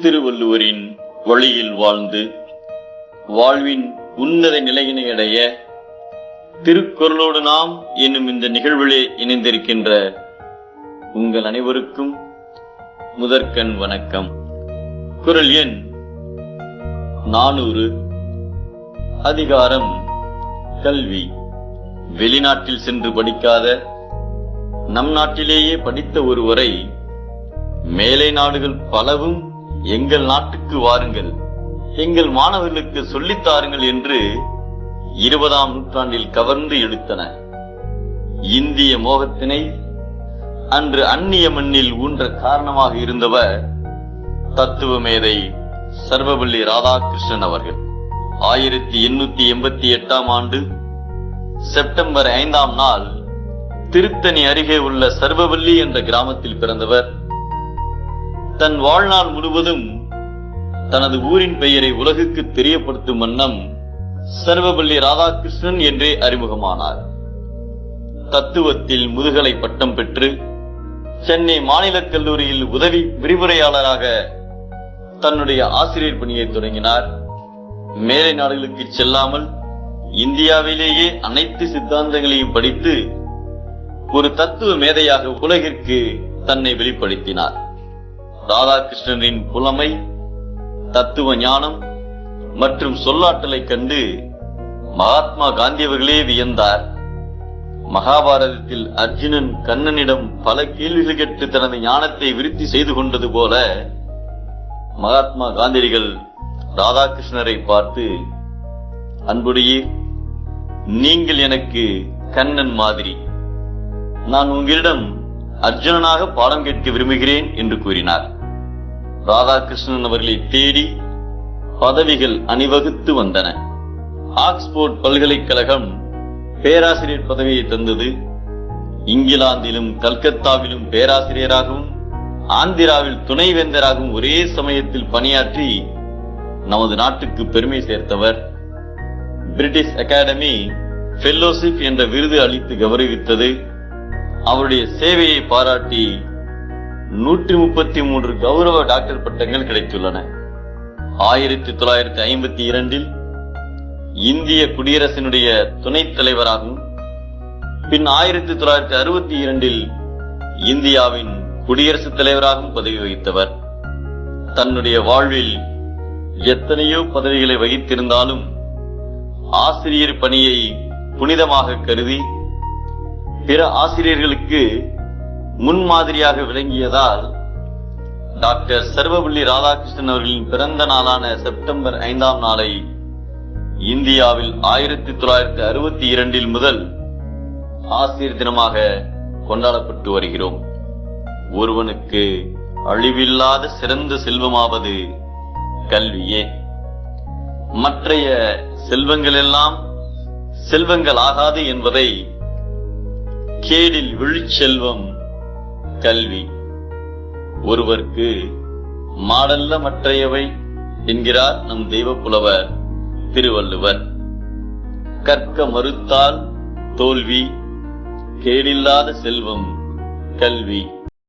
திருவள்ளுவரின் வழியில் வாழ்ந்து வாழ்வின் உன்னத நிலையினை அடைய திருக்குறளோடு நாம் என்னும் இந்த நிகழ்விலே இணைந்திருக்கின்ற உங்கள் அனைவருக்கும் முதற்கண் வணக்கம். குரல் எண் நானூறு. அதிகாரம் கல்வி. வெளிநாட்டில் சென்று படிக்காத நம் நாட்டிலேயே படித்த ஒருவரை மேலை நாடுகள் பலவும் எங்கள் நாட்டுக்கு வாருங்கள். எங்கள் மாணவர்களுக்கு சொல்லித் தாருங்கள் என்று இருபதாம் நூற்றாண்டில் கவர்ந்து எடுத்தன. இந்திய மோகத்தினை அன்று அந்நிய மண்ணில் ஊன்ற காரணமாக இருந்தவர் தத்துவ மேதை சர்வபள்ளி ராதாகிருஷ்ணன் அவர்கள். ஆயிரத்தி எண்ணூத்தி எண்பத்தி எட்டாம் ஆண்டு செப்டம்பர் ஐந்தாம் நாள் திருத்தணி அருகே உள்ள சர்வவல்லி என்ற கிராமத்தில் பிறந்தவர் தன் வாழ்நாள் முழுவதும் தனது ஊரின் பெயரை உலகுக்கு தெரியப்படுத்தும் வண்ணம் சர்வபள்ளி ராதாகிருஷ்ணன் என்றே அறிமுகமானார். தத்துவத்தில் முதுகலை பட்டம் பெற்று சென்னை மாநிலக் கல்லூரியில் உதவி விரிவுரையாளராக தன்னுடைய ஆசிரியர் பணியை தொடங்கினார். மேலை நாடுகளுக்கு செல்லாமல் இந்தியாவிலேயே அனைத்து சித்தாந்தங்களையும் படித்து ஒரு தத்துவ மேதையாக உலகிற்கு தன்னை வெளிப்படுத்தினார். ராதாகிருஷ்ணனின் புலமை தத்துவ ஞானம் மற்றும் சொல்லாற்றலை கண்டு மகாத்மா காந்தி அவர்களே வியந்தார். மகாபாரதத்தில் அர்ஜுனன் கண்ணனிடம் பல கேள்விகள் கேட்டு தனது ஞானத்தை விருத்தி செய்து கொண்டது போல மகாத்மா காந்தியடிகள் ராதாகிருஷ்ணரை பார்த்து அன்புடையே நீங்கள் எனக்கு கண்ணன் மாதிரி. நான் உங்களிடம் அர்ஜுனனாக பாடம் கேட்க விரும்புகிறேன் என்று கூறினார். ராதாகிருஷ்ணன் அவர்களை தேடி பதவிகள் அணிவகுத்து வந்தன. ஆக்ஸ்போர்ட் பல்கலைக்கழகம் பேராசிரியர் பதவியை தந்தது. இங்கிலாந்திலும் கல்கத்தாவிலும் பேராசிரியராகவும் ஆந்திராவில் துணைவேந்தராகவும் ஒரே சமயத்தில் பணியாற்றி நமது நாட்டுக்கு பெருமை சேர்த்தவர். பிரிட்டிஷ் அகாடமி ஃபெல்லோஷிப் என்ற விருது அளித்து கௌரவித்தது. அவருடைய சேவையை பாராட்டி நூற்றி முப்பத்தி மூன்று கௌரவ டாக்டர் பட்டங்கள் கிடைத்துள்ளன. ஆயிரத்தி தொள்ளாயிரத்தி ஐம்பத்தி இரண்டில் இந்திய குடியரசினுடைய துணைத் தலைவராகவும் பின் ஆயிரத்தி தொள்ளாயிரத்தி அறுபத்தி இரண்டில் இந்தியாவின் குடியரசுத் தலைவராகவும் பதவி வகித்தவர். தன்னுடைய வாழ்வில் எத்தனையோ பதவிகளை வகித்திருந்தாலும் ஆசிரியர் பணியை புனிதமாக கருதி பிற ஆசிரியர்களுக்கு முன்மாதிரியாக விளங்கியதால் டாக்டர் சர்வபள்ளி ராதாகிருஷ்ணன் அவர்களின் பிறந்த நாளான செப்டம்பர் ஐந்தாம் நாளை இந்தியாவில் ஆயிரத்தி தொள்ளாயிரத்தி அறுபத்தி இரண்டில் முதல் ஆசிரியர் தினமாக கொண்டாடப்பட்டு வருகிறோம். ஒருவனுக்கு அழிவில்லாத சிறந்த செல்வமாவது கல்வியே. மற்றைய செல்வங்கள் எல்லாம் செல்வங்கள் ஆகாது என்பதை கேடில் விழிச்செல்வம் கல்வி. ஒருவர்க்கு மாடல்ல மற்றையவை என்கிறார் நம் தெய்வ புலவர் திருவள்ளுவர். கற்க மறுத்தால் தோல்வி கேடில்லாத செல்வம் கல்வி.